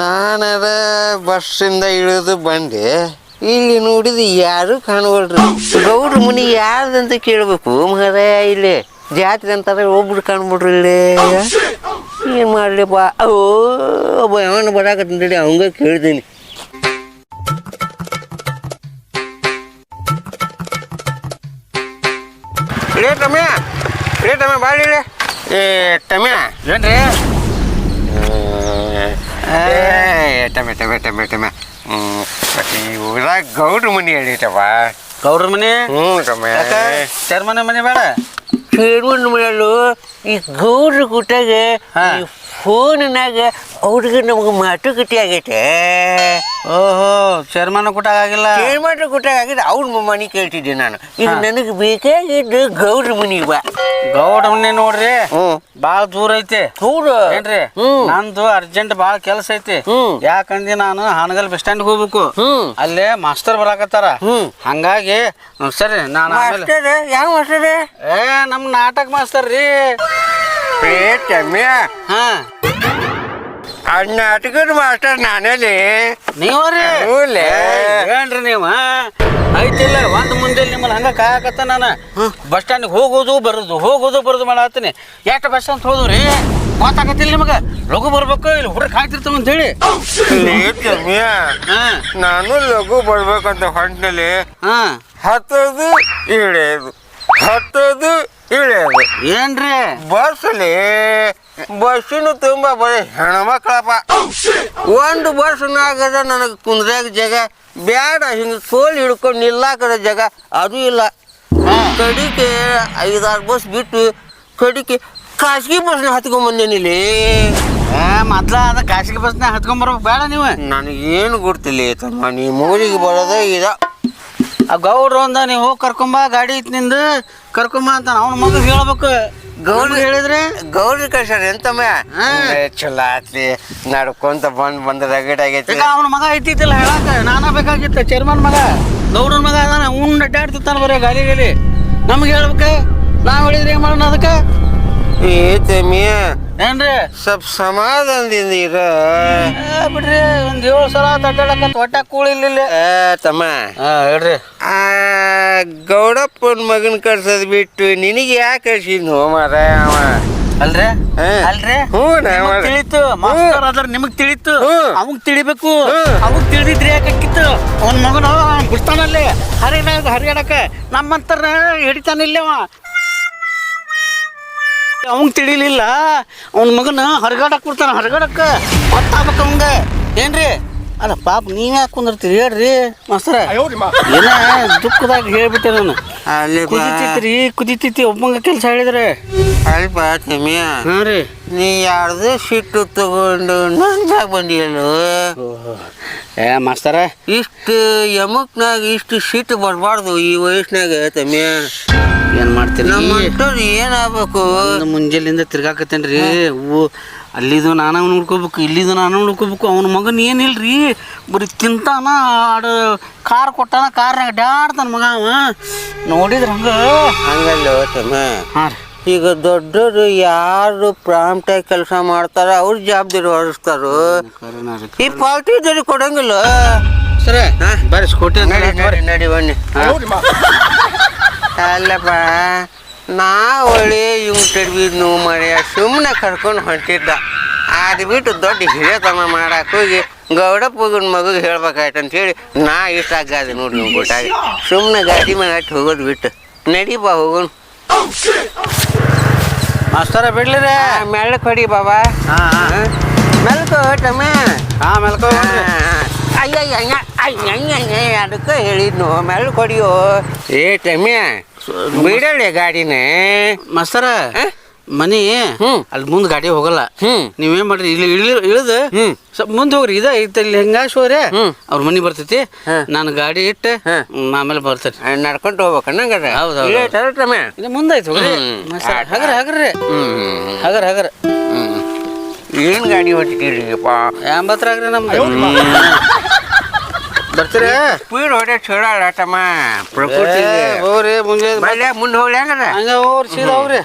ನಾನದ ಬಸ್ಸಿಂದ ಇಳಿದು ಬಂದೆ. ಇಲ್ಲಿ ನೋಡಿದ ಯಾರು ಕಾಣುವಲ್ರಿ? ಗೌಡ್ರ ಮನಿ ಯಾರ್ದಂತ ಕೇಳಬೇಕು ಮರ ಇಲ್ಲಿ. ಜಾತ್ರೆ ಅಂತಾರೆ, ಒಬ್ರು ಕಾಣ್ಬಿಡ್ರಿ ಇಲ್ಲಿ. ಏನು ಮಾಡಲಿಪ್ಪ ಓ, ಒಬ್ಬ ಯಾವನ ಬರಾಕತ್ತ ನಡಿ ಅವಂಗ ಕೇಳ್ತೀನಿ. ರೇ ಟಮ್ಯ ರೇ ಟಮ್ಯ ಬಾಳ ಏ, ತಮ್ಯಾ. ಏನ್ರಿ? ಟಮೆ ಟಮೆ ಟಮೆ ಟಮೆ. ಈ ಊರಾಗ ಗೌಡ್ರ ಮನೆ ಹೇಳಿಟವ ಗೌಡ್ರ ಮನೆ? ಹ್ಞೂ ಟಮೆ. ಚರ್ಮನ ಮನೆ ಬೇಡ? ಕೇಳುವ ಮನೆಯಲ್ಲೂ ಈ ಗೌಡ್ರ ಗುಟ್ಟಾಗ ಫೋನಿನಾಗ ಅವ್ರಿಗೆ ನಮಗೆ ಮಾತುಕತೆ ಆಗೈತೆ. ಓಹೋ ಚೇರ್ಮನ್ ಕೊಟ್ಟಾಗಿಲ್ಲ ಚೇರ್ಮನ್ ಕುಟ್ಟಾಗ ಆಗೈತೆ ಅವ್ರ ಮನೆ ಕೇಳ್ತಿದ್ದೆ ನಾನು. ಇದು. ನನಗೆ ಬೇಕಾಗಿದ್ದು ಗೌಡ್ರ ಮನಿ ಬಾ ಗೌಡ ಮನೆ ನೋಡ್ರಿ ಭಾಳ ಬಾಳ ದೂರ ಐತೆ. ದೂರ? ಏನ್ರಿ. ನಂದು ಅರ್ಜೆಂಟ್ ಬಾಳ ಕೆಲಸ ಐತಿ. ಯಾಕಂದ್ರೆ ನಾನು ಹಾನಗಲ್ ಬಸ್ ಸ್ಟ್ಯಾಂಡ್ ಹೋಗ್ಬೇಕು. ಅಲ್ಲೇ ಮಾಸ್ತರ್ ಬರಾಕತ್ತಾರ. ಹ್ಮ್. ಹಂಗಾಗಿ ಸರಿ ನಾನು ಮಾಸ್ಟರ್? ಯಾವ ಮಾಸ್ಟರ್? ಏ ನಮ್ ನಾಟಕ ಮಾಸ್ತರ್ ರೀ. ಏ ಟಮ್ಯ ಹಾ. ನಾಟಕದ ಮಾಸ್ಟರ್ ನಾನಲ್ಲಿ ನೀವ್ರಿ ಹ್ಞೂಲೇ. ಏನ್ರಿ ನೀವು ಐತಿಲ್ಲ ಒಂದ್ ಮುಂದೆ ನಿಮ್ಮನ್ನ ಹಂಗ ಕಾಯಕತ್ತ ನಾನು. ಬಸ್ ಸ್ಟ್ಯಾಂಡ್ ಹೋಗೋದು ಬರೋದು ಹೋಗೋದು ಬರೋದು ಮಾಡತ್ತೀನಿ. ಎಷ್ಟು ಬಸ್ ಅಂತ ಹೋದ್ರಿ? ಗೊತ್ತಾಗತ್ತಿಲ್ಲ ನಿಮಗ? ಲಘು ಬರ್ಬೇಕು ಇಲ್ಲಿ ಹುಡುಗ ಕಾಯ್ತಿರ್ತಾವ ಅಂತ ಹೇಳಿ ನಾನು ಲಘು ಬರ್ಬೇಕಂತ ಹೊಂಟಲ್ಲಿ ಹಾ. ಹತ್ತೋದು ಇಳಿಯೋದು ಹತ್ತೋದು ಇಳಿಯೋದು ಏನ್ರಿ? ಬಸ್ಲಿ ಬಸ್ಸಿನ ತುಂಬಾ ಬರೀ ಹೆಣ್ಮಕ್ಳಪ್ಪ. ಒಂದು ಬಸ್ನಾಗದ ನನಗೆ ಕುಂದ್ರಾಗ ಜಾಗ ಬೇಡ ಹಿಂಗೆ ಸೋಲ್ ಹಿಡ್ಕೊಂಡು ನಿಲ್ಲಾಕದ ಜಾಗ ಅದು ಇಲ್ಲ. ಕಡಿಕೆ ಐದಾರು ಬಸ್ ಬಿಟ್ಟು ಕಡಿಕೆ ಖಾಸಗಿ ಬಸ್ನ ಹತ್ಕೊಂಡ್ಬಂದೇನಿಲ್ಲಿ ಮೊದ್ಲ ಅದ ಖಾಸಗಿ ಬಸ್ನ ಹತ್ಕೊಂಡ್ಬರ್ಬೇಕು ಬೇಡ ನೀವು. ನನಗೇನು ಗೊತ್ತಿಲ್ಲ ತಮ್ಮ ನೀ ಮೂರಿಗೆ ಬರೋದೇ ಇದ. ಆ ಗೌಡ್ರು ಅಂದ ನೀವು ಹೋಗಿ ಕರ್ಕೊಂಬ ಗಾಡಿ ಐತಿ ನಿಂದು. ಕರ್ಕೊಂಬ ಅಂತ ಅವ್ನ ಮಗ ಹೇಳ್ಬೇಕು. ಗೌಡ್ರು ಹೇಳಿದ್ರೆ? ಗೌರಿ ಕಳ್ಸ್ಯಾರ ಎಂತಮ್ಮ ಚಲೋ ಆತ್ಲಿ ನಡ್ಕೊಂತ ಬಂದ್ ಬಂದ ರಗಡ್ ಆಗೈತಿ. ಅವನ ಮಗ ಐತಿತ್ತಿಲ್ಲ ಹೇಳಕ? ನಾನ ಬೇಕಾಗಿತ್ತ. ಚೇರ್ಮನ್ ಮಗ ಗೌಡನ ಮಗ ಅದಾನ ಉಂಡ್ ಅಡ್ಡಾಡ್ತಿರ್ತಾನ ಬರೀ ಗಾಲಿ ಗಾಲಿ ನಮ್ಗೆ ಹೇಳ್ಬೇಕ ನಾವ್ ಹೇಳಿದ್ರೆ ಏನ್ ಮಾಡೋಣ ಅದಕ್ಕೆ? ಏ ತಮ್ಮಿಯ ಏನ್ರಿ? ಸ್ವಲ್ಪ ಸಮಾಧಾನದಿಂದ ಇರ. ಬಿಡ್ರಿ ಒಂದ್ ಏಳು ಸಲ ಅಡ್ಡಾಡಕತ್ ಹೊಟ್ಟ ಕೂಳಿಲ್ಲ ತಮ್ಮ. ಹೇಳ್ರಿ. ಆ ಗೌಡಪ್ಪನ ಮಗನ ಕಳ್ಸೋದು ಬಿಟ್ಟು ನಿನಗೆ ಯಾಕೆ ಕಳ್ಸಿದ್ನು ಮಾರ ಅವ? ಅಲ್ರಿ? ಹಾ. ಅಲ್ರಿ? ಹ್ಞೂ ನಾ ನಿಮಗ್ ತಿಳಿತು. ಮಾಸ್ತರ್ ಅದ್ರ ನಿಮಗ್ ತಿಳಿತು. ಹ್ಮ್. ಅವಂಗ್ ತಿಳಿಬೇಕು. ಹ್ಮ್. ಅವಂಗ್ ತಿಳಿದಿದ್ರೆ ಯಾಕಿತ್ತು ಅವನ್ ಮಗನ ಬಿಡ್ತಾನಲ್ಲಿ ಹರಿಯಾಡ ಹರಿಯಾಡಕ ನಮ್ಮಂತರ ಹಿಡಿತಾನಿಲ್ಲ ಅವ. ಅವಂಗ್ ತಿಳಿಲಿಲ್ಲ. ಅವನ ಮಗನ ಹರಗಾಡಕ್ ಬಿಡ್ತಾನ ಹರಿಗಾಡಕ್ಕ. ಗೊತ್ತಾಗ್ಬೇಕು ಅವಂಗ. ಏನ್ರಿ? ಅಲ್ಲ ಪಾಪ ನೀವ್ ಯಾಕೆ ಕುಂದಿರ್ತೀರಿ? ಹೇಳ್ರಿ ಮಾಸ್ತರ. ಏನ ದುಃಖದಾಗ ಹೇಳ್ಬಿಟ್ಟೆ ನಾನು. ಅಲ್ಲಿ ಕುದಿತೈತ್ರಿ ಕುದಿತೈತಿ ಒಬ್ಬಂಗ ಕೆಲಸ ಹೇಳಿದ್ರೆ. ಅಲ್ಪ ಹಾ ರೀ. ನೀ ಯಾರ್ದು ಸಿಟ್ಟು ತಗೊಂಡು ನಂದಾಗ ಬಂದಿಯಲ್ಲೋ? ಏ ಮಾಸ್ತರ ಇಷ್ಟು ಯಮಕ್ನಾಗ ಇಷ್ಟು ಸಿಟ್ಟು ಬರಬಾರ್ದು ಈ ವಯಸ್ಸಿನಾಗ ತಮ್ಮ. ಏನು ಮಾಡ್ತೀರಿ? ನಮ್ಮ ಅಂಟೋದು ಏನಾಗ್ಬೇಕು? ಒಂದು ಮುಂಜಾಲಿಂದ ತಿರ್ಗಾಕತ್ತೇನ್ರಿ. ಅವು ಅಲ್ಲಿದು ನಾನು ನೋಡ್ಕೋಬೇಕು ಇಲ್ಲಿದು ನಾನು ನೋಡ್ಕೋಬೇಕು ಅವನ ಮಗನ ಏನಿಲ್ರಿ ಬರೀ ತಿಂತಾನ ಆಡ ಕಾರ್ ಕೊಟ್ಟಾನ ಕಾರ್ನಾಗ ಡ್ಯಾಡ್ತಾನ ಮಗ ಅವ. ನೋಡಿದ್ರ ಹಂಗ? ಹಂಗಲ್ಲ ತಮ್ಮ. ಹಾಂ ರೀ. ಈಗ ದೊಡ್ಡರು ಯಾರು ಪ್ರಾಂಪ್ಟಾಗಿ ಕೆಲಸ ಮಾಡ್ತಾರ ಅವ್ರ ಜವಾಬ್ದಾರಿ ಹೊರಿಸ್ತಾರೋ? ಈ ಪಾರ್ಟಿದವ್ರಿಗೆ ಕೊಡಂಗಿಲ್ಲ. ಸರ ಬರ್ರಿ ಸ್ಕೂಟಿ ನಡಿ ಬನ್ನಿ. ಅಲ್ಲಪ್ಪ ನಾ ಒಳ್ಳೆ ಇವ್ ನೋವು ಮಾಡಿ ಸುಮ್ಮನೆ ಕರ್ಕೊಂಡು ಹೊಂಟಿದ್ದ. ಅದು ಬಿಟ್ಟು ದೊಡ್ಡ ಹಿರಿಯತನ ಮಾಡಕ್ಕೆ ಹೋಗಿ ಗೌಡಪ್ಪಗನ ಮಗುಗೆ ಹೇಳ್ಬೇಕಾಯ್ತು ಅಂತ ಹೇಳಿ ನಾ ಇಷ್ಟ ಆಗಾದೆ ನೋಡಿ ನೀವು ಗೊತ್ತಾಗಿ ಸುಮ್ಮನೆ ಗಾಡಿ ಮೇಲೆ ಹತ್ತಿ ಹೋಗೋದು ಬಿಟ್ಟು. ನಡಿ ಬಾ ಹೋಗೋಣ ಮಾಸ್ತರ ಬಿಡ್ಲಿರಿ. ಮೆಳ್ಳಕ್ಕೆ ಹೊಡಿ ಬಾಬಾ. ಹಾ ಹಾ. ಮೆಲ್ಕ ಹೊಟ್ಟಮ್ಮ ಹಾ ಮೆಲ್ಕೋ ಹೋಗ್ರಿ. ಅದಕ್ಕೆ ಹೇಳಿದ್ನು. ಮೆಲ್ ಕೊಡಿಯೋ ಏ ಟಮ್ಯ ಬಿಡಳೆ ಗಾಡಿನ. ಮಾಸ್ತರ ಆ? ಮನಿ. ಅಲ್ಲಿ ಮುಂದೆ ಗಾಡಿ ಹೋಗಲ್ಲ. ನೀವೇನ್ ಮಾಡ್ರಿ? ಇಲ್ಲಿ ಇಳಿ ಇಳಿದು. ಸ್ವಲ್ಪ ಮುಂದೆ ಹೋಗ್ರಿ. ಇದ ಐತೆ ಇಲ್ಲಿ ಹೆಂಗಾಸೋರೆ ಹ್ಮ್. ಅವ್ರ ಮನಿ ಬರ್ತೈತಿ. ನಾನು ಗಾಡಿ ಇಟ್ಟು ಆಮೇಲೆ ಬರ್ತೈತಿ ನಡ್ಕೊಂಡು ಹೋಗ್ಬೇಕನ್ನಂಗಾರ ಹೌದು ಮುಂದಾಯ್ತು ಹೋಗ್ರಿ. ಹಗರ ಹಗರ್ರಿ ಹಗರ ಹಗರ. ಏನು ಗಾಡಿ ಹೊಟ್ಟಿದ್ದೀರಿಪ್ಪ ಎಂಬತ್ತರಾಗ್ರಿ ನಮ್ದು. ಬರ್ತೀರ? ಸ್ಪೀಡ್ ಹೊಡೆ ಚೋಡಾಳ ತಮ್ಮ ಪ್ರಕೃತಿ ಹೋಗ್ರಿ ಮುಂಜಾನೆ ಮುಂದೆ ಹೋಗ್ಲಿ ಹಂಗಾರ ಹಂಗ ಹೋಗ್ರಿ ಸೀದಾ ಹೋಗ್ರಿ.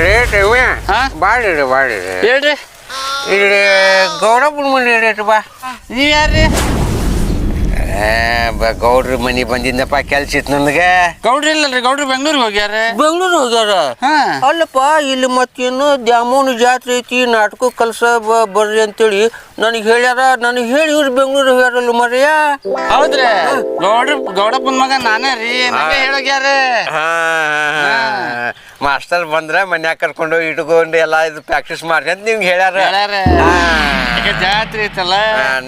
ರೇಟ್ ಇವೆ ಹಾ? ಬಾಡಿರಿ ಬಾಡಿರಿ ಹೇಳ್ರಿ ಇಲ್ಲಿ ಗೌಡಪ್ಪನ ಮನೆ ರೇಟ್ ಬಾ ನೀವು ಯಾರ್ರಿ ಏ, ಬ- ಗೌಡ್ರ ಮನೆ ಬಂದಿದ್ದಪ್ಪ ಕೆಲ್ಸ ಇತ್ತು ನನಗೆ ಗೌಡ್ರಿ ಇಲ್ಲಲ್ರಿ ಗೌಡ್ರು ಬೆಂಗ್ಳೂರಿಗೆ ಹೋಗ್ಯಾರ ಬೆಂಗಳೂರು ಹೋಗ್ಯಾರ ಹಾ ಅಲ್ಲಪ್ಪ ಇಲ್ಲಿ ಮತ್ತೇನು ದ್ಯಾಮೋನ ಜಾತ್ರೆ ಐತಿ ನಾಟಕ ಕಲ್ಸ ಬ- ಬರ್ರಿ ಅಂತೇಳಿ ನನಗೆ ಹೇಳ್ಯಾರ ನನಗೆ ಹೇಳಿ ಇವ್ರು ಬೆಂಗಳೂರು ಹೋಗ್ಯಾರಲ್ಲ ಮರ್ಯ ಹೌದ್ರಿ? ಗೌಡ್ರ ಗೌಡಪ್ಪನ ಮಗ ನಾನೇ ರೀ. ನನಗೆ ಹೇಳೋಗ್ಯಾರ. ಮಾಸ್ಟರ್ ಬಂದ್ರೆ ಮನ್ಯಾಗ ಕರ್ಕೊಂಡು ಇಟ್ಕೊಂಡು ಎಲ್ಲ ಇದು ಪ್ರಾಕ್ಟೀಸ್ ಮಾಡ್ರಿ ಅಂತ ನಿಮ್ಗೆ ಹೇಳ್ಯಾರ. ಈಗ ಜಾತ್ರೆ ಐತಲ್ಲ?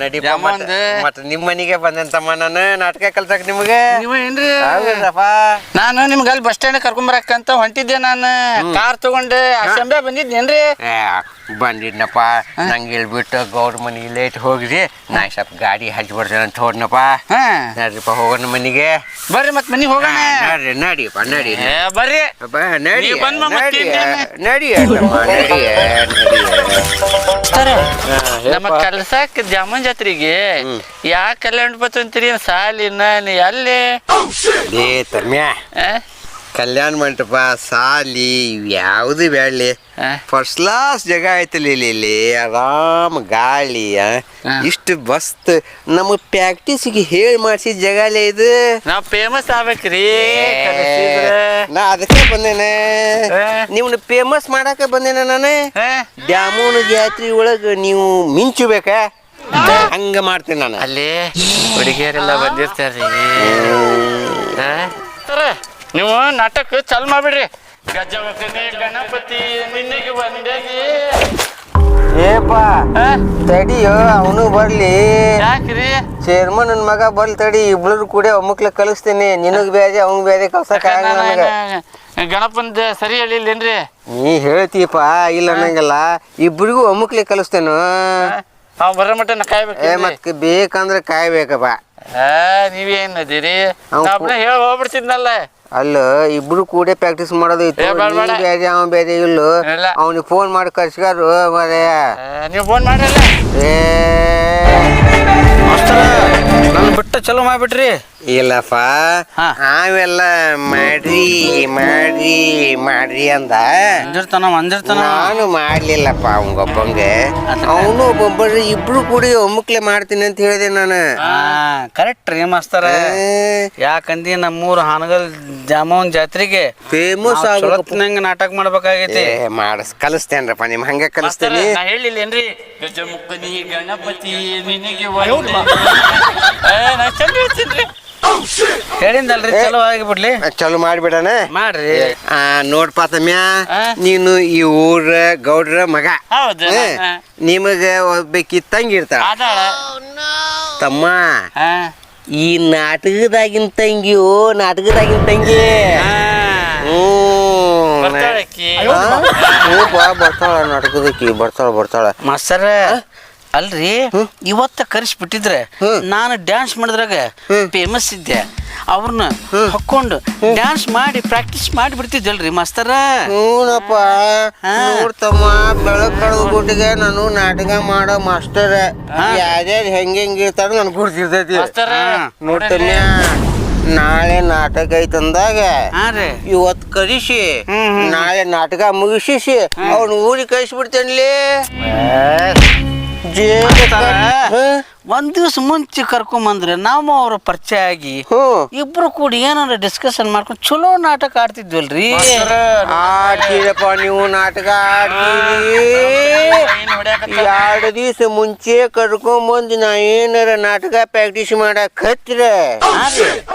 ನಡಿ. ಮತ್ತೆ ಮತ್ತೆ ನಿಮ್ಮ ಮನೆಗೆ ಬಂದಂತಮ್ಮ ನಾನು? ನಾಟಕ ಕಲ್ಸಕ್ ನಿಮಗೆ? ಏನ್ರಿ? ನಾನು ನಿಮ್ಗೆ ಅಲ್ಲಿ ಬಸ್ ಸ್ಟ್ಯಾಂಡ್ ಕರ್ಕೊಂಬರಕ್ಕಂತ ಹೊಂಟಿದ್ದೆ ನಾನು. ಕಾರ್ ತಗೊಂಡೆ ಅಸೆಂಬ್ಲಿ ಬಂದಿದ್ನೇನ್ರಿ ಏ, ಬಂದಿದ್ನಪ್ಪ. ನಂಗೆ ಬಿಟ್ಟು ಗೌಡ್ರ ಮನೆಗೆ ಲೇಟ್ ಹೋಗ್ರಿ ನಾ ಸ್ವಲ್ಪ ಗಾಡಿ ಹಚ್ಚಿ ಬರ್ತೇನೆ ಅಂತ ಹೋದ್ನಪ್ಪ. ಹಾ? ನಡ್ರಿಪ್ಪ ಹೋಗೋಣ ಮನೆಗೆ. ಬರ್ರಿ ಮತ್ ಮನಿಗ್ ಹೋಗೋಣ. ನಡ್ರಿ ನಡಿಯಪ್ಪ ನಡಿ. ಏ, ಬರ್ರಿ. ಅಪ್ಪ, ನಡಿ. ನೀವ್ ಬಂದ್ ನಡಿ? ನಡಿ ಅಣ್ಣಮ್ಮ, ನಡಿ ನಮ್ಮ. ಕಲ್ಸಾಕ್ ಜಾತ್ರೆಗೆ ಯಾ ಕಲ್ಯಾಣ ಬತ್ತಂತೀರಿ ಸಾಲಿನ ನೀ ಎಲ್ಲಿ ಏ ತಮ್ಯ. ಆ? ಕಲ್ಯಾಣ ಮಂಟಪ ಸಾಲಿ ಯಾವುದು ಬೇಡಲಿ ಫಸ್ಟ್ ಕ್ಲಾಸ್ ಜಾಗ ಐತಲ್ಲ ಇಲ್ಲಿ ಇಲ್ಲಿ ಆರಾಮ್ ಗಾಳಿ ಆ? ಇಷ್ಟು ಮಸ್ತ್. ನಮ್ಮ ಪ್ರಾಕ್ಟೀಸಿಗೆ ಹೇಳಿ ಮಾಡಿಸಿದ ಜಾಗಲೇ ಇದು. ನಾವ್ ಫೇಮಸ್ ಆಗ್ಬೇಕ್ರಿ. ನಾ ಅದಕ್ಕೆ ಬಂದೇನೆ. ಆ? ನಿಮ್ನ ಫೇಮಸ್ ಮಾಡಕ್ಕೆ ಬಂದೇನೆ ನಾನು? ದ್ಯಾಮೋನ ಜಾತ್ರೆ ಒಳಗೆ ನೀವು ಮಿಂಚಬೇಕಾ? ಹಂಗ ಮಾಡ್ತೀನಿ ನಾನು. ಅಲ್ಲಿ ಹುಡುಗಿಯರೆಲ್ಲ ಬಂದಿರ್ತಾರ್ರಿ? ಸರ ನೀವು ನಾಟಕ ಚಾಲು ಮಾಡ್ಬಿಡ್ರಿ. ಗಜಮುಖನೇ ಗಣಪತಿ ನಿನ್ನೆಗೆ ಬಂದೇನಿ ಏಪ ತಡಿಯೋ ಅವನು ಬರ್ಲಿ. ಯಾಕ್ರಿ? ಚೇರ್ಮನ್ ನನ್ ಮಗ ಬರ್ಲಿ ತಡಿ ಇಬ್ರು ಕೂಡ ಒಮ್ಮಕ್ಲೆ ಕಲಿಸ್ತೀನಿ ನಿನಗ್ ಬೇರೆ ಅವ್ನ್ ಬೇರೆ ಕಲ್ಸಕ್ ಆಗಲ್ಲ ಗಣಪಂದ ಸರಿ ಹೇಳಿಲ್ಲೇನ್ರಿ? ನೀ ಹೇಳ್ತೀಪ ಇಲ್ಲ ಅನ್ನಂಗಿಲ್ಲ. ಇಬ್ರಿಗೂ ಒಮ್ಮಕ್ಳಿಗೆ ಕಲಿಸ್ತೇನು ಅವ್ ಬರೋ ಮಟ್ಟ ನಾ ಏ ಕಾಯ್ಬೇಕು ಮತ್ ಬೇಕಂದ್ರೆ ಕಾಯ್ಬೇಕಪ್ಪ. ನೀವೇನ್ ಅದಿರಿ? ಅವ್ನ್ ನಾ ಒಬ್ನೇ ಹೇಳಿ ಹೋಗ್ಬಿಡ್ತಿದ್ನಲ್ಲ. ಅಲ್ಲ ಇಬ್ರು ಕೂಡ ಪ್ರಾಕ್ಟೀಸ್ ಮಾಡೋದು ಇತ್ತು. ಏ, ಬೇಡ, ಬೇಡ. ನೀ ಬೇರೆ ಅವ ಬೇರೆ ಇಲ್ಲು. ಇಲ್ಲ. ಅವನಿಗೆ ಫೋನ್ ಮಾಡಿ ಕರ್ಸ್ಗಾರು ಮರೆಯ. ನೀವು ಫೋನ್ ಮಾಡ್ರಲ್ಲ. ಏ. ನನ್ನ ಬಿಟ್ಟು ಚಲೋ ಮಾಡ್ಬಿಟ್ರಿ. ಇಲ್ಲಪ್ಪ ಹಾ. ಆವೆಲ್ಲ ಮಾಡ್ರಿ ಮಾಡ್ರಿ ಮಾಡ್ರಿ ಅಂದ. ಅಂದಿರ್ತಾನ ಅಂದಿರ್ತಾನ ನಾನು ಮಾಡ್ಲಿಲ್ಲಪ್ಪ ಅವಂಗೊಬ್ಬಂಗೆ ಅವನು ಒಬ್ಬೊಬ್ಬರು ಇಬ್ರು ಕೂಡಿ ಒಮ್ಮಕ್ಲೆ ಮಾಡ್ತೀನಿ ಅಂತ ಹೇಳಿದೆ ನಾನು. ಹಾ ಕರೆಕ್ಟ್ ರೀ ಮಾಸ್ತರ. ಯಾಕಂದಿ ನಮ್ಮೂರು ಹಾನಗಲ್ ಜಾಮೂನ್ ಜಾತ್ರೆಗೆ ಫೇಮಸ್ ಚೊಲತ್ನಂಗ ನಾಟಕ ಮಾಡ್ಬೇಕಾಗೈತಿ. ಮಾಡಸ್ ಕಲಿಸ್ತೇನ್ರಪ್ಪ ನಿಮ್ ಹಂಗೆ ಕಲಿಸ್ತೇನೆ. ಹೇಳಿಲ್ಲ ಹೇಳಿಲ್ಲೇನ್ರಿ ಗಜಮುಖನಿ ಗಣಪತಿ ನಿನಗೆ ಹೇಳಿಂದಲ್ರಿ ಚಲೋ ಆಗಿಬಿಡ್ಲಿ. ಚಲೋ ಮಾಡ್ಬಿಡಣ. ಮಾಡ್ರಿ. ಆ ನೋಡ್ಪ ನೀನು ಈ ಊರ ಗೌಡ್ರ ಮಗ. ಹೌದು. ನಿಮಗ ಒಬ್ಬಕಿ ತಂಗಿ ಇರ್ತಾಳ ತಮ್ಮ ಈ ನಾಟಕದಾಗಿನ ತಂಗಿಯೋ ನಾಟಕದಾಗಿನ ತಂಗಿ. ಹ್ಞೂ ಬರ್ತಾಳಕ್ಕಿ ಹ್ಞೂಪ್ಪ ಬರ್ತಾಳ ನಾಟಕದಕ್ಕಿ ಬರ್ತಾಳ ಬರ್ತಾಳ. ಮಾಸ್ತರ ಅಲ್ರಿ? ಇವತ್ತ ಕರೆಸ್ಬಿಟ್ಟಿದ್ರೆ ನಾನು ಡ್ಯಾನ್ಸ್ ಮಾಡಿದ್ರಾಗ ಫೇಮಸ್ ಇದ್ದೆ. ಅವ್ರನ್ನ ಹಾಕೊಂಡು ಡ್ಯಾನ್ಸ್ ಮಾಡಿ ಪ್ರಾಕ್ಟೀಸ್ ಮಾಡಿ ಬಿಡ್ತಿದ್ದಲ್ರಿ ಮಾಸ್ತರ. ಹೂನಪ್ಪ. ನೋಡ್ತಮ್ಮ ನಾನು ನಾಟಕ ಮಾಡೋ ಮಾಸ್ಟರ್ ಯಾರ್ಯಾರು ಹೆಂಗೆ ಹೆಂಗ ಇರ್ತಾರ ನನ್ ಗುರ್ತಿರ್ತೈತಿ ನಾಳೆ ನಾಟಕ ಐತಂದಾಗ ಇವತ್ ಕರಿಸಿ ನಾಳೆ ನಾಟಕ ಮುಗಿಸಿ ಅವ್ನ ಊರಿಗೆ ಕಳಿಸ್ಬಿಡ್ತೇನ್ಲಿ? 接个嗯。ಒಂದ್ ದಿವ್ಸ ಮುಂಚೆ ಕರ್ಕೊಂಬಂದ್ರೆ ನಾವು ಅವ್ರ ಪರಿಚಯ ಆಗಿ ಹ್ಞೂ ಇಬ್ರು ಕೂಡಿ ಏನಾರ ಡಿಸ್ಕಷನ್ ಮಾಡ್ಕೊಂಡು ಚಲೋ ನಾಟಕ ಆಡ್ತಿದ್ವಲ್ರಿ? ಆಡ್ತೀರಪ್ಪ ನೀವು ನಾಟಕ ಆಡ್ತೀರಿ. ಎರಡು ದಿವಸ ಮುಂಚೆ ಕರ್ಕೊಂಬಂದು ನಾ ಏನಾರ ನಾಟಕ ಪ್ರಾಕ್ಟೀಸ್ ಮಾಡಕ್ ಹತ್ತಿರ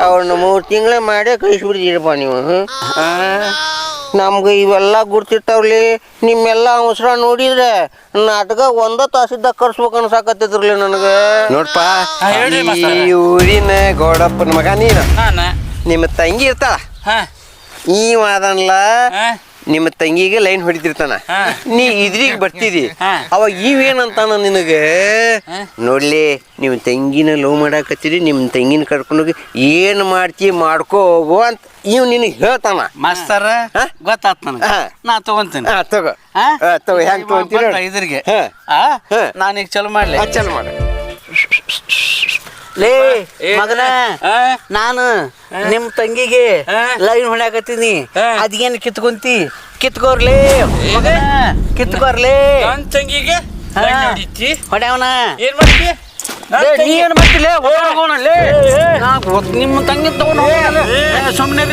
ಅವ್ರನ್ನ ಮೂರು ತಿಂಗಳ ಮಾಡೇ ಕಳಿಸ್ಬಿಡ್ತೀರಪ್ಪ ನೀವು ನಮ್ಗೆ ಇವೆಲ್ಲ ಗುರ್ತಿರ್ತಾವ್ಲಿ. ನಿಮ್ಮೆಲ್ಲ ಅವಸರ ನೋಡಿದ್ರೆ ನಾಟಕ ಒಂದ ತಾಸಿದ್ದಾಗ ಕರ್ಸ್ಬೇಕು ಅನ್ಸಾಕತ್ತಿದ್ರಲಿ ನನಗೆ. ನೋಡ್ಪ ಹಾ, ಹೇಳ್ರಿ ಮಾಸ್ತರ. ಈ ಊರಿನ ಗೌಡಪ್ಪನ ಮಗ ನೀನು ನಾನ ನಿಮ್ಮ ತಂಗಿ ಇರ್ತಾಳ ಹಾ ಈ ಅದನ್ಲ ಹಾ ನಿಮ್ಮ ತಂಗಿಗೆ ಲೈನ್ ಹೊಡಿತಿರ್ತಾನ ಹಾ. ನೀ ಇದ್ರಿಗೆ ಬರ್ತಿದಿ ಹಾ. ಅವಾಗ ಇವೇನಂತಾನ ನಿನಗೆ ಹಾ. ನೋಡ್ಲಿ ನಿಮ್ಮ ತಂಗಿನ ಲವ್ ಮಾಡಾಕತ್ತೀರಿ ನಿಮ್ಮ ತಂಗಿನ ಕರ್ಕೊಂಡೋಗಿ ಏನ್ ಮಾಡ್ತಿ ಮಾಡ್ಕೋ ಹೋಗು ಅಂತ ಇವ್ ನಿನಗೆ ಹೇಳ್ತಾನ ಮಾಸ್ತರ ಹಾ? ಗೊತ್ತಾತ್ ನನಗೆ ಹಾ. ನಾ ತಗೊಂತೀನಿ ಹಾ ತಗೋ ಹಾ? ಹಾ, ತಗೋ ಹೆಂಗ್ ತಗೊಂತೀರ ಇದ್ರಿಗೆ ಹಾ. ಆ ಹಾ. ನಾನೀಗ ಚಲೋ ಮಾಡ್ಲಿ ಚಲ್ ಮಾಡ ಲೇ ಮಗನ ನಾನು ನಿಮ್ ತಂಗಿಗೆ ಲೈನ್ ಹೊಡ್ಯಾಕತ್ತೀನಿ? ಅದೇನು ಕಿತ್ಕೊಂತಿ? ಕಿತ್ಕೋರ್ಲೇ ಮಗನ ಕಿತ್ಕೋರ್ಲೇ. ನನ್ ತಂಗಿಗೆ ಹೊಡ್ಯಾವನ? ಏನ್ ಮಾಡ್ತಿ? ನೀ ತಂಗಿ- ಏನ್ ಮಾಡ್ತಿಲ್ಲ ಲೇ ಏ, ಏ. ನಾ ಗೊತ್- ನಿಮ್ಮ ತಂಗಿ ತಗೊಂಡು ಸುಮ್ಮನೆ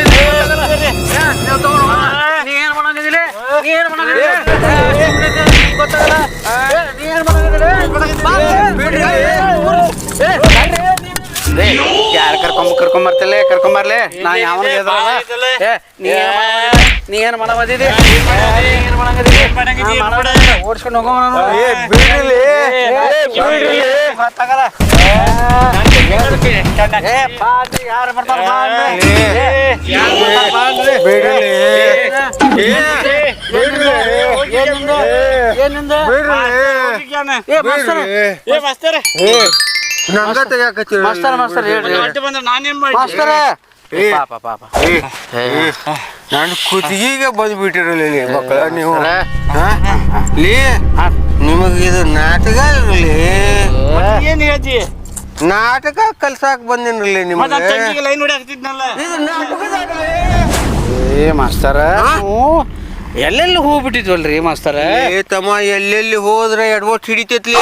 ಯಾರ್ ಕರ್ಕೊಂಬ ಕರ್ಕೊಂಡ್ ಬರ್ತಿಲ್ಲ ಕರ್ಕೊಂಡ್ ಬರ್ಲೆ ನಾ ಯಾವ ನೀ ಏನ್ ಮಾಡಬಂದಿದಿ. ಓಡ್ಸ್ಕೊಂಡ್ ಹೋಗೋಣ ಯಾರು ಬರ್ತಾರ ಬಾ ನಂಗ ತೆಗ್ಯಾಕತ್ತೀರ ಮಾಸ್ತರ, ಮಾಸ್ತರ, ಹೇಳ್ರಿ. ಪಾಪ, ಪಾಪ. ನಾನು ಕುತ್ತಿಗೆಗೆ ಇಲ್ಲಿ ಮಕ್ಕಳ ನೀವು. ನಿಮಗ ನಿಮಗೆ ಇದು ನಾಟಕ ಇರಲಿ ಏನ್ ಹೇಳ್ತಿ? ನಾಟಕ ಕಲ್ಸಾಕ್ ಬಂದಿನ್ರಲ್ಲ ನಿಮ್ಗೆ? ಇದು ಏ ಮಾಸ್ತರ ಎಲ್ಲೆಲ್ಲಿ ಹೋಗ್ಬಿಟ್ಟಿದ್ವಲ್ರಿ ಮಾಸ್ತರ? ಏ ತಮ್ಮ ಎಲ್ಲೆಲ್ಲಿ ಹೋದ್ರೆ ಎಡ್ವಟ್ ಹಿಡಿತೈತ್ಲಿ?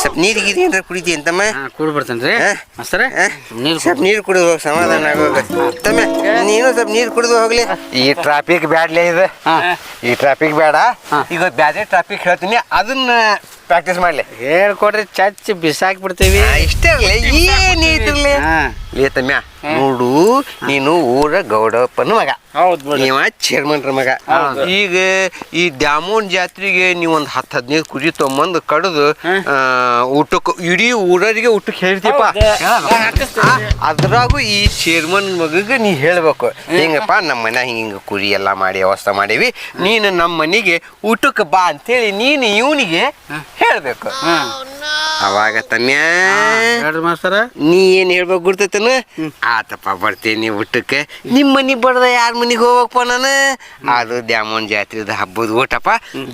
ಸ್ವಲ್ಪ ನೀರು ಗೀರಿ ಏನ್ರ ಕುಡಿತಿ ಅಂತಮ್ಮ ಹಾ ಕೂಡ್ ಬರ್ತೇನ್ರಿ. ಮಾಸ್ತರ? ನೀರು ಸ್ವಲ್ಪ ನೀರು ಕುಡಿದು ಹೋಗಿ ಸಮಾಧಾನ ಆಗೋಗ ತಮ್ಮ ನೀನು ಸ್ವಲ್ಪ ನೀರು ಕುಡಿದು ಹೋಗ್ಲಿ. ಈ ಟ್ರಾಫಿಕ್ ಬ್ಯಾಡ್ಲೇ ಇದು. ಈ ಟ್ರಾಫಿಕ್ ಬೇಡ. ಈಗ ಬ್ಯಾರೆ ಟ್ರಾಫಿಕ್ ಹೇಳ್ತೀನಿ. ಅದನ್ನ ಪ್ರಾಕ್ಟೀಸ್ ಮಾಡ್ಲಿ. ಹೇಳ್ಕೊಡ್ರಿ ಚಚ್ ಬಿಸಾಕಿ ಬಿಡ್ತೀವಿ ಇಷ್ಟೇ ಇರ್ಲಿ ಏನ್ ಐತಿರ್ಲಿ ಹಾ. ಲೇ ತಮ್ಯ ನೋಡು ನೀನು ಊರ ಗೌಡಪ್ಪನ ಮಗ. ಹೌದ್ ನೀವ ಚೇರ್ಮನ್ರ ಮಗ. ಈಗ ಈ ದ್ಯಾಮೋನ್ ಜಾತ್ರೆಗೆ ನೀವು ಒಂದು ಹತ್ತು ಹದಿನೈದು ಕುರಿ ತೊಗೊಂಬಂದು ಕಡ್ದು ಊಟಕ್ಕೆ ಇಡೀ ಊರರಿಗೆ ಊಟಕ್ಕೆ ಹೇಳ್ತೀಪ ಅದ್ರಾಗೂ ಈ ಚೇರ್ಮನ್ ಮಗಗೆ ನೀ ಹೇಳ್ಬೇಕು. ಹಿಂಗಪ್ಪ ನಮ್ಮ ಮನೆ ಹಿಂಗ ಕುರಿ ಎಲ್ಲ ಮಾಡಿ ವ್ಯವಸ್ಥೆ ಮಾಡೀವಿ. ನೀನು ನಮ್ಮ ಮನೆಗೆ ಊಟಕ್ಕೆ ಬಾ ಅಂತೇಳಿ ನೀನು ಇವನಿಗೆ ಹೇಳ್ಬೇಕು. ಅವಾಗ ಹೇಳ್ರಿ ಮಾಸ್ತರ. ನೀ ಏನ್ ಹೇಳ್ಬೇಕು ಗುರ್ತೈತನ? ಆತಪ್ಪ ಬರ್ತೀನಿ ಊಟಕ್ಕೆ. ನಿಮ್ಮ ಮನಿ ಬಡ್ದ ಯಾರ ಮನಿಗೆ ಹೋಗ್ಬೇಕಪ್ಪ ನಾನು? ಅದು ದ್ಯಾಮನ್ ಜಾತ್ರೆದ ಹಬ್ಬದ ಊಟಪ್ಪ.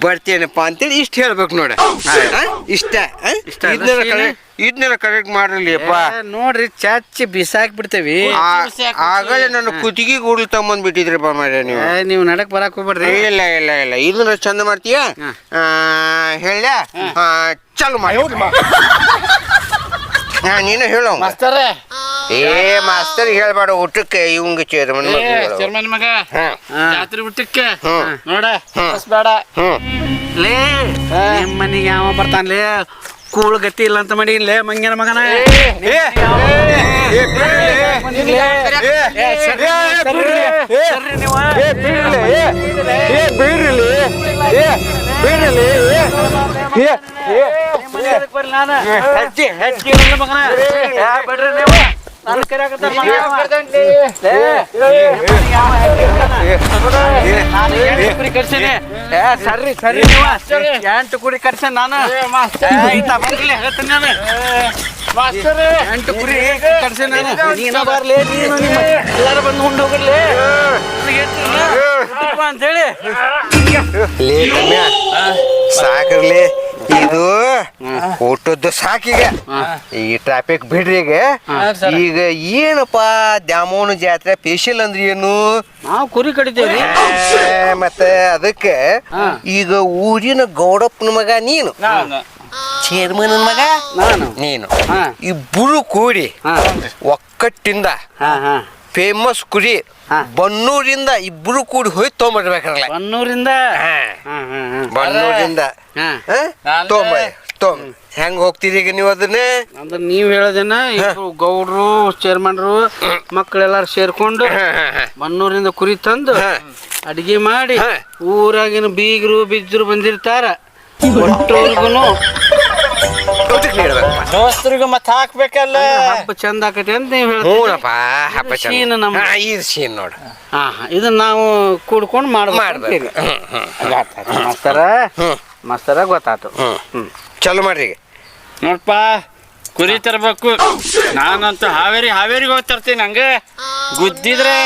ಬರ್ತೇನಪ್ಪ ಅಂತೇಳಿ ಇಷ್ಟ ಹೇಳ್ಬೇಕು ನೋಡ. ಇಷ್ಟ ಇದನ್ನೆಲ್ಲ ಕರೆಕ್ಟ್ ಮಾಡ್ರಲಿಯಪ್ಪ ನೋಡ್ರಿ ಚಚ್ಚಿ ಬಿಸಾಕಿ ಬಿಡ್ತೇವಿ ಆಗಲೇ ನನ್ನ ಕುತ್ತಿಗೆ ಗೂಡ್ಲು ತಗೊಂಬಂದ್ ಬಿಟ್ಟಿದ್ರಪ್ಪ ನೀವು. ನೀವು ನಡಕ್ ಬರಾಕ್ ಹೋಗ್ಬೇಡ್ರಿ. ಇಲ್ಲ ಇಲ್ಲ ಇಲ್ಲ. ಇದನ್ನ ಚಂದ ಮಾಡ್ತೀಯ? ಹೇಳ್ಯಾ? ಹೇಳ ಚಲು ಮಾಡಿ. ಹಾ ನೀನು ಹೇಳು. ಮಾಸ್ತರ ಏ ಮಾಸ್ತರ್ ಹೇಳ್ಬೇಡ ಊಟಕ್ಕೆ ಇವಂಗ ಚೇರ್ಮನ್ ಚೇರ್ಮನ್ ಮಗ. ಹಾ. ಜಾತ್ರೆ ಬಿಟ್ಟಕ್ಕೆ ಹ್ಮ್. ನೋಡ ಹ್ಮ್. ಬಸ್ ಬೇಡ. ಹ್ಮ್. ಲೇ ನಿಮ್ಮ ಮನಿಗೆ ಯಾವ ಬರ್ತಾನ್ಲೇ ಕೂಳು ಗತಿ ಇಲ್ಲ ಅಂತ ಮಾಡಿ ಲೇ ಮಂಗ್ಯನ ಮಗನ. ಏ, ಏ, ಏ, ಏ, ಏ, ಏ, ಏ, ಏ, ಏ, ಏ, ಇರ್ತಾನ? ನಾನು ಎಂಟು ಕುರಿ ಕರ್ಸೀನಿ. ಏ, ಸರ್ರಿ ಸರ್ರಿ ನೀವು. ಎಂಟು ಕುರಿ ಕರ್ಸೇನಿ ನಾನು. ಎಂಟು ಕುರಿ ಕರ್ಸೇನಿ ನಾನು. ನೀನು ಬರ್ಲಿ ನೀನು ಎಲ್ಲಾರು ಬಂದು ಉಂಡು ಅಂತೇಳಿ? ಲೇ ಕಮ್ಯ ಸಾಕ್ರಲಿ ಇದು ಊಟದ್ದು ಸಾಕೀಗ. ಈ ಟ್ರಾಫಿಕ್ ಬಿಡ್ರಿ ಈಗ. ಈಗ ಏನಪ್ಪ ದ್ಯಾಮೋನ ಜಾತ್ರೆ ಸ್ಪೆಷಲ್ ಅಂದ್ರೆ ಏನು? ನಾವು ಕುರಿ ಕಡಿತೇವ್ರಿ. ಮತ್ತೆ ಅದಕ್ಕೆ ಈಗ ಊರಿನ ಗೌಡಪ್ಪನ ಮಗ ನೀನು. ಚೇರ್ಮನ್ ಮಗ ನಾನು. ನೀನು. ಇಬ್ಬರು ಕೂಡಿ ಒಕ್ಕಟ್ಟಿಂದ ಹಾ ಹಾ. ಫೇಮಸ್ ಕುರಿ. ಬನ್ನೂರಿಂದ ಇಬ್ರು ಕೂಡಿ ಹೋಗಿ ತೊಗೊಂಬರ್ಬೇಕಲ್ಲ ಬನ್ನೂರಿಂದ? ಬನ್ನೂರಿಂದ. ತೊಗೊಂಬ ತೊಗೊಂಬ. ಹೆಂಗ್ ಹೋಗ್ತೀರಿ ಈಗ ನೀವು ಅದನ್ನ? ಅಂದ್ರೆ ನೀವ್ ಹೇಳೋದೇನ ಗೌಡ್ರು ಚೇರ್ಮನ್ರು ಮಕ್ಕಳೆಲ್ಲಾರು ಸೇರ್ಕೊಂಡು ಬನ್ನೂರಿಂದ ಕುರಿ ತಂದು. ಅಡಿಗೆ ಮಾಡಿ ಊರಾಗಿನ ಬೀಗರು ಬಿಜ್ಜರು ಬಂದಿರ್ತಾರ. ಒಟ್ಟೋರ್ಗುನು ನೀಡ್ಬೇಕಪ್ಪ ದೋಸ್ತರಿಗೂ ಮತ್ತೆ ಹಾಕ್ಬೇಕಲ್ಲ. ಹಬ್ಬ ಚಂದ ಆಕತಿ ಅಂತ ನೀವು ಹೇಳ್ತೀರಿ. ಹ್ಞೂನಪ್ಪ ಹಬ್ಬ scene ನಮ್ಮ- ಹಾ ಇದು ಸೀನ್ ನೋಡು. ಹಾ ಹಾ ಇದನ್ನ ನಾವು ಕೂಡ್ಕೊಂಡು ಮಾಡ್ಬೇಕು ಮಾಡ್ಬೇಕು. ಹ್ಮ್ ಮಾಸ್ತರ ಹ್ಮ್. ಮಾಸ್ತರ ಗೊತ್ತಾತು. ಹ್ಮ್. ಹ್ಮ್. ಚಲೋ ಮಾಡ್ರಿ ಈಗ. ನೋಡ್ಪ ಕುರಿ ತರಬೇಕು. ನಾನಂತೂ ಹಾವೇರಿ ಹಾವೇರಿಗೆ ಹೋಗಿ ತರ್ತೀನಿ ಹಂಗೆ. ಗುದ್ದಿದ್ರೆ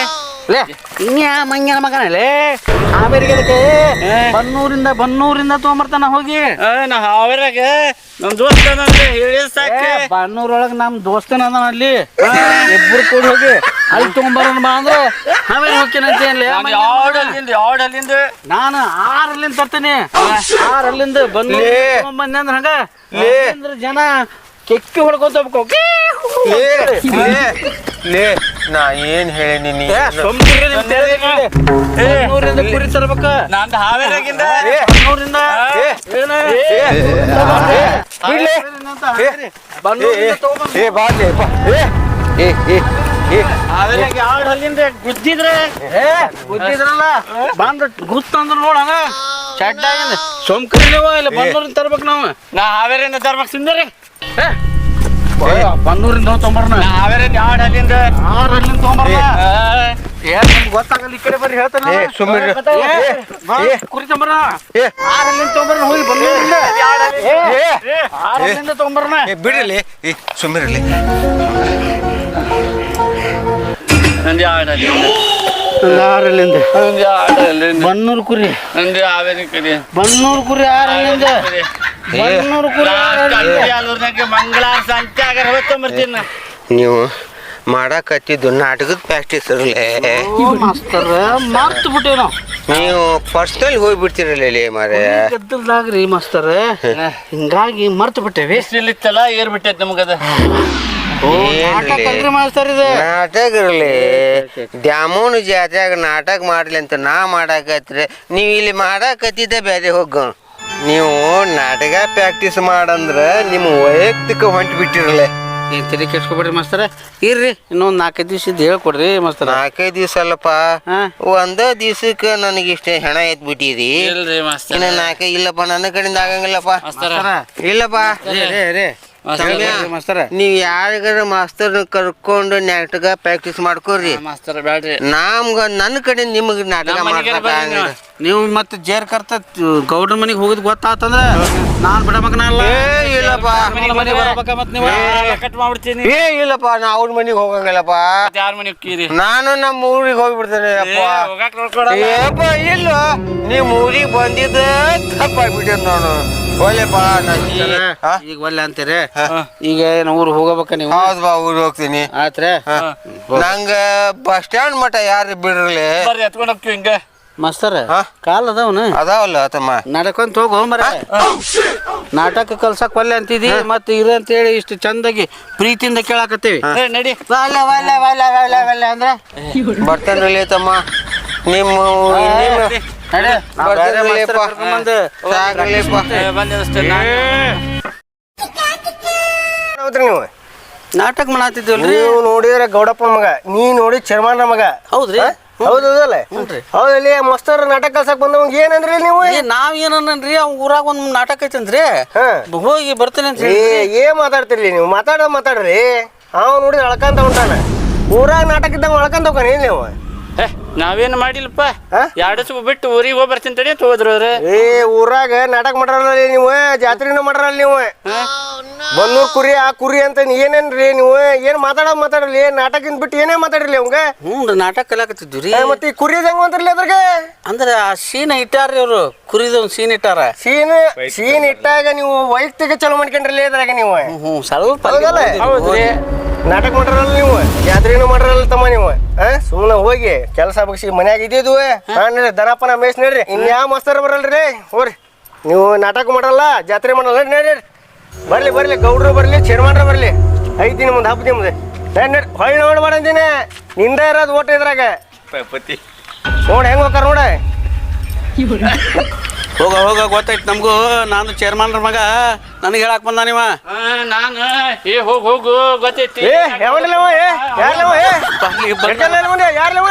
ಲೇ ಇನ್ಯಾ ಮಂಗ್ಯನ ಮಗನಲ್ಲೇ ಹಾವೇರಿಗೆ ಬನ್ನೂರಿಂದ ಬನ್ನೂರಿಂದ ತೊಗೊಂಬರ್ತಾನ ಹೋಗಿ. ನಾ ಹಾವೇರಾಗ ನಮ್ ದೋಸ್ತ ಅಂದ್ರೆ ಹೇಳಿ ಸಾಕ. ಬನ್ನೂರೊಳಗ ನಮ್ಮ ದೋಸ್ತನ ಅದಾನ ಅಲ್ಲಿ. ಇಬ್ರು ಕೂಡ ಹೋಗಿ ಅಲ್ಲಿ ತೊಗೊಂಬರೋಣ ಬಾ ಅಂದ್ರೆ ಹಾವೇರಿ ಹೋಗ್ತೇನಂತ ನಾನು ಯಾವ್ದು ಅಲ್ಲಿಂದ ನಾನು ಆರ್ ಅಲ್ಲಿಂದ ತರ್ತೀನಿ ಆರ್ ಅಲ್ಲಿಂದ ಬಂದು. ಬಂದೆ ಅಂದ್ರೆ ಹಂಗ. ಜನ ಕೆಕ್ಕಿ ಹೊಡ್ಕೊಂತ ಹೋಗ್ಬೇಕು ಲೇ ಲೇ ಲೇ ನಾ ಏನ್ ಹೇಳಿನಿ ಬನ್ನೂರಿಂದ ಕುರಿ ತರ್ಬೇಕ ನಂದು ಹಾವೇರಾಗಿಂದ ಏ. ಬಿಡ್ಲೆ ಏ ಬಾ ಏ ಏ ಏ ಏ ಹಾವೇರಾಗ ಹಲ್ಲಿಂದ ಗುದ್ದಿದ್ರೆ ಏ ಬುದ್ಧಿದ್ರಲ್ಲ ಬಂದ್ ಗುತ್ತಂದ್ರ ನೋಡಣ ಚಡ್ಡ ಇಲ್ಲ ಬನ್ನೂರಿಂದ ತರ್ಬೇಕು ನಾವು ನಾ ಹಾವೇರಿಂದ ತರ್ಬೇಕು ಸುಂದರಿ ಏ, ಬನ್ನೂರಿಂದ ತೊಂಬರ್ನ ನಾ ಹಾವೇರಿಂದ ಯಾವ್ದು ಅಲ್ಲಿಂದ. ಆರು ಅಲ್ಲಿಂದ ತೊಂಬರ್ನ ಏನ್ ಗೊತ್ತಾಗಲ್ಲ ಈ ಕಡೆ ಬರ್ರಿ ಹೇಳ್ತಾನೆ. ಏ. ಕುರಿ ತೊಂಬರ್ನ ಏ. ಆರ್ ಅಲ್ಲಿಂದ ತೊಂಬರ್ನ ಹೋಗಿ ಬನ್ನೂರಿಂದ. ಏ ಆರ್ ಅಲ್ಲಿಂದ. ತೊಂಬರ್ನ ಬಿಡ್ರಲಿ ಏ ಸುಮ್ಮಿರಲಿ ನಂದು ಯಾವ್ದು ಅಲ್ಲಿಂದ. ಬನ್ನೂರು ಕುರಿ. ನಂದು ಬನ್ನೂರು ಕುರಿ. ಆರ್ ಅಲ್ಲಿಂದ ಬನ್ನೂರು ಕುರಿ. ಆರ್ ಅಲ್ಲಿಂದ. ಅಲ್ಲೂರ್ನಾಗ ಮಂಗಳಾರ ಸಂತ್ಯಾಗ ಹೊತ್ತೊಂಬರ್ತೀನಿ ನಾ. ನೀವು ಮಾಡಕತ್ತಿದ್ದು ನಾಟಕದ ಪ್ರಾಕ್ಟೀಸ್ ಇರಲೇ ಮಾಸ್ತರ ಮರ್ತು ಬಿಟ್ಟೇವ್ ನಾವು ನೀವು ಪರ್ಸ್ನಲ್ ಹೋಗ್ಬಿಡ್ತಿರಲ್ಲ ಮಾರೇ ಗದ್ದಲ್ದಾಗ್ರಿ ಮಾಸ್ತರ್. ಹಿಂಗಾಗಿ ಮರ್ತು ಬಿಟ್ಟೇವಿ. ಇಷ್ಟಲ್ಲಿತ್ತಲ್ಲ ಏರ್ ಬಿಟ್ಟೈತೆ ನಮಗದ. ನಾಟಕ ಅಲ್ರಿ ಮಾಸ್ತರ್ ಇದು. ನಾಟಕ ಇರಲಿ. ದ್ಯಾಮೋನ ಜಾತ್ಯಾಗ ನಾಟಕ ಮಾಡ್ಲಿ ಅಂತ ನಾ ಮಾಡಾಕತ್ರಿ. ನೀವು ಇಲ್ಲಿ ಮಾಡಾಕತ್ತಿದ್ದ ಬೇರೆ ಹೋಗ. ನೀವು ನಾಟಕ ಪ್ರಾಕ್ಟೀಸ್ ಮಾಡಂದ್ರ ನಿಮ್ಮ ವೈಯಕ್ತಿಕ ಹೊಂಟ್ ಬಿಟ್ಟಿರಲಿ. ಏನ್ ತಲೆ ಕೆಡ್ಸ್ಕೊಬೇಡ್ರಿ ಮಾಸ್ತರ. ಇರ್ರಿ ಇನ್ನೊಂದ್ ನಾಲ್ಕೈದು ದಿವಸ ಇದ್ದು ಹೇಳ್ಕೊಡ್ರಿ ಮಾಸ್ತರ. ನಾಲ್ಕೈದು ದಿವಸ ಅಲ್ಲಪ್ಪ. ಹಾ. ಒಂದ ದಿವಸಕ್ಕೆ ನನಗೆ ಇಷ್ಟ ಹೆಣ ಎತ್ ಬಿಟ್ಟಿರಿ ಇಲ್ರಿ ಮಾಸ್ತರ. ಇನ್ನ ನಾಲ್ಕೈ ಇಲ್ಲಪ್ಪ ನನ್ನ ಕಡೆಯಿಂದ ಆಗಂಗಿಲ್ಲಪ್ಪ. ಮಾಸ್ತರ. ಇಲ್ಲಪ್ಪ. ರೇ ರೇ ರೇ ಮಾಸ್ತರ. ನೀವ್ ಯಾರಿಗಾರ ಮಾಸ್ತರ್ ಕರ್ಕೊಂಡು ನಾಟಕ ಪ್ರಾಕ್ಟೀಸ್ ಮಾಡ್ಕೋರಿ ಮಾಸ್ತರ ಬ್ಯಾಡ್ರಿ. ನಮ್ಗ ನನ್ನ ಕಡೆ ನಿಮಗೆ ನಾಟಕ. ನೀವು. ಮತ್ತೆ ಜೇರ್ ಕರ್ತ ಗೌಡ್ರ ಮನೆಗೆ ಹೋಗಿದ್ ಗೊತ್ತಾತಂದ್ರ ನಾನ್ ಬಿಡ ಏ ಇಲ್ಲಪ್ಪ. ಏ ಇಲ್ಲಪ್ಪ ನಾ ಅವ್ರ ಮನೆಗೆ ಹೋಗಂಗಿಲ್ಲಪ್ಪ. ಯಾರ ನಾನು ನಮ್ಮ ಊರಿಗೆ ಹೋಗ್ಬಿಡ್ತೇನೆ ಅಪ್ಪ ಏಪ್ಪ ಇಲ್ಲ. ನಿಮ್ಮ ಊರಿಗೆ ಬಂದಿದ್ದ ತಪ್ಪಾಗ್ಬಿಟ್ಟಿದ್ ನಾನು. ಒಳ್ಳೆಪ್ಪ ಈಗ ಒಲ್ಲೆ ಅಂತೀರಿ? ಈಗ ಏನು ಊರು ಹೋಗಬೇಕ ನೀವು? ಹೌದ್ ಬಾ ಊರಿಗೆ ಹೋಗ್ತೀನಿ. ಆತ್ರೆ? ಹಾ. ನಂಗ ಬಸ್ ಸ್ಟ್ಯಾಂಡ್ ಮಠ ಯಾರು ಬಿಡ್ರಲಿ? ಬರ್ರಿ ಎತ್ಕೊಂಡು ಹೋಗ್ತೀವಿ ಹಿಂಗ. ಮಾಸ್ತರ? ಕಾಲ್ ಅದಾವನ? ಅದಾವಲ್ಲ ತಮ್ಮ ನಡ್ಕೊಂತ ಹೋಗೋ ಮರ. ನಾಟಕ ಕಲ್ಸಕ್ ಒಲ್ಲೆ ಅಂತಿದಿ ಮತ್ತೆ ಅಂತ ಹೇಳಿ ಇಷ್ಟು ಚಂದಾಗಿ ಪ್ರೀತಿಯಿಂದ ಕೇಳಾಕತ್ತೀವಿ. ಏ, ನಡಿ. ಒಲ್ಲೆ ಒಲ್ಲೆ ಒಲ್ಲೆ ಒಲ್ಲೆ ಒಲ್ಲೆ ಅಂದ್ರೆ? ಬರ್ತೇನ್ರಲಿ ತಮ್ಮ ನಿಮ್ಮ ನಾವ್ ನಾಟಕ ಮಾಡತ್ತಿದ್ವಲ್ರಿ ನೀವು ನೋಡಿದ್ರೆ ಗೌಡಪ್ಪನ ಮಗ ನೀ ನೋಡಿ ಚರ್ಮಾನ ಮಗ. ಹೌದ್ರಿ? ಹೌದಲ್ಲ. ಹೌದಲ್ಲಿ ಮಸ್ತರ್ ನಾಟಕ ಕಲ್ಸಕ್ ಬಂದವಂಗ ಏನಂದ್ರಿ ನೀವು? ನಾವ್ ಏನನ್ರಿ ಅವ್ ಊರಾಗ ಒಂದ್ ನಾಟಕ ಐತಂದ್ರಿ ಹಾ. ಹೋಗಿ ಬರ್ತೇನೆ ಅಂತ ಏ ಏನ್ ಮಾತಾಡ್ತಿರ್ಲಿ ನೀವು? ಮಾತಾಡ ಮಾತಾಡ್ರಿ. ಅವ್ ನೋಡಿ ಅಳ್ಕಂತ ಹೊಂಟಾನ. ಊರಾಗ ನಾಟಕ ಇದ್ದಂಗ ಅಳ್ಕಂತ ಹೋಗ್ತಾನೆ ಏನ್ ನೀವು? ನಾವೇನು ಮಾಡಿಲ್ಲಪ್ಪ? ಎರಡು ಬಿಟ್ಟು ಊರಿಗೆ ಹೋಗಿ ಬರ್ತೀನಿ ತಡಿ ಅಂತ ಹೋದ್ರು ಅವ್ರು. ಏ ಊರಾಗ ನಾಟಕ ಮಾಡ್ರಲ್ಲ ನೀವು ಜಾತ್ರೆನೂ ಮಾಡ್ರಲ್ಲ ನೀವು. ಬನ್ನೂರ್ ಕುರಿ ಆ ಕುರಿ ಅಂತ ಏನೇನ್ರಿ ನೀವು? ಏನ್ ಮಾತಾಡ ಮಾತಾಡಲಿ ನಾಟಕಿನ ಬಿಟ್ಟು ಏನೇ ಮಾತಾಡ್ರಿ ಅವಂಗ? ಹ್ಞೂ ನಾಟಕ ಕಲಾಕತ್ತಿದ್ವಿ ರೀ ಏ, ಮತ್ತೆ ಈ ಕುರಿ ಹೆಂಗ್ ಅಂತಾರಲಿ ಅದ್ರಾಗ? ಅಂದ್ರೆ ಆ ಸೀನ್ ಇಟ್ಟಾರ್ರಿ ಅವ್ರು ಕುರಿದ ಒಂದ್ ಸೀನ್ ಇಟ್ಟಾರ. ಸೀನ್ ಸೀನ್ ಇಟ್ಟಾಗ ನೀವು ವೈಯಕ್ತಿಕ ಚಲೋ ಮಾಡ್ಕೊಂಡ್ರಲ್ಲ ಅದ್ರಾಗ ನೀವು. ಹ್ಞೂ ಸ್ವಲ್ಪ ಹೌದಲ್ಲ? ನಾಟಕ ಮಾಡ್ರಲ್ಲ ನೀವು? ಜಾತ್ರೆನೂ ಮಾಡ್ರಲ್ಲ ತಮ್ಮ ನೀವು? ಹಾ ಸುಮ್ಮನೆ ಹೋಗಿ ಕೆಲಸ ಬಗ್ಸಿ ಮನ್ಯಾಗ ನಡ್ರಿ ದನಪ್ಪನ ಮೇಸ್ ನೋಡ್ರಿ. ಇನ್ಯಾವ ಮಸ್ತರ ಬರಲ್ರಿ? ಹೋರಿ. ನೀವು ನಾಟಕ ಮಾಡ್ರಲ್ಲ ಜಾತ್ರೆ ಮಾಡಲ್ಲ ನೋಡ್ರಿ ನಡ್ರಿ. ಬರ್ಲಿ ಬರ್ಲಿ ಗೌಡ್ರು ಬರ್ಲಿ ಚೇರ್ಮನ್ರ ಬರ್ಲಿ. ಐತಿ ನಿಮ್ದು ಹಬ್ಬ ನಿಮ್ದು ನೋಡಿ ನಡ್ ಹೊಳ್ಳಿ ಮಾಡಂದಿನ ಅಂತೀನಿ ನಿಂದ ಇರೋದು ಓಟ್ ಇದ್ರಾಗ. ನೋಡ್ ಹೆಂಗ್ ಹೋಗ್ತಾರ ನೋಡ. ಹೋಗ ಹೋಗ ಗೊತ್ತಾಯ್ತು ನಮಗೂ. ನಾನು ಚೇರ್ಮನ್ರ ಮಗ. ನನಗೆ ಹೇಳಕ್ ಬಂದ ನೀವ? ನಾನು ಏ ಹೋಗ್ ಹೋಗು ಗೊತ್ತೈತಿ. ಏ ಯಾವಲ್ಲವ ಏ ಯಾರ್ಲವ ಏ? ಬರ್ಲಿ. ಯಾರ್ಲವ?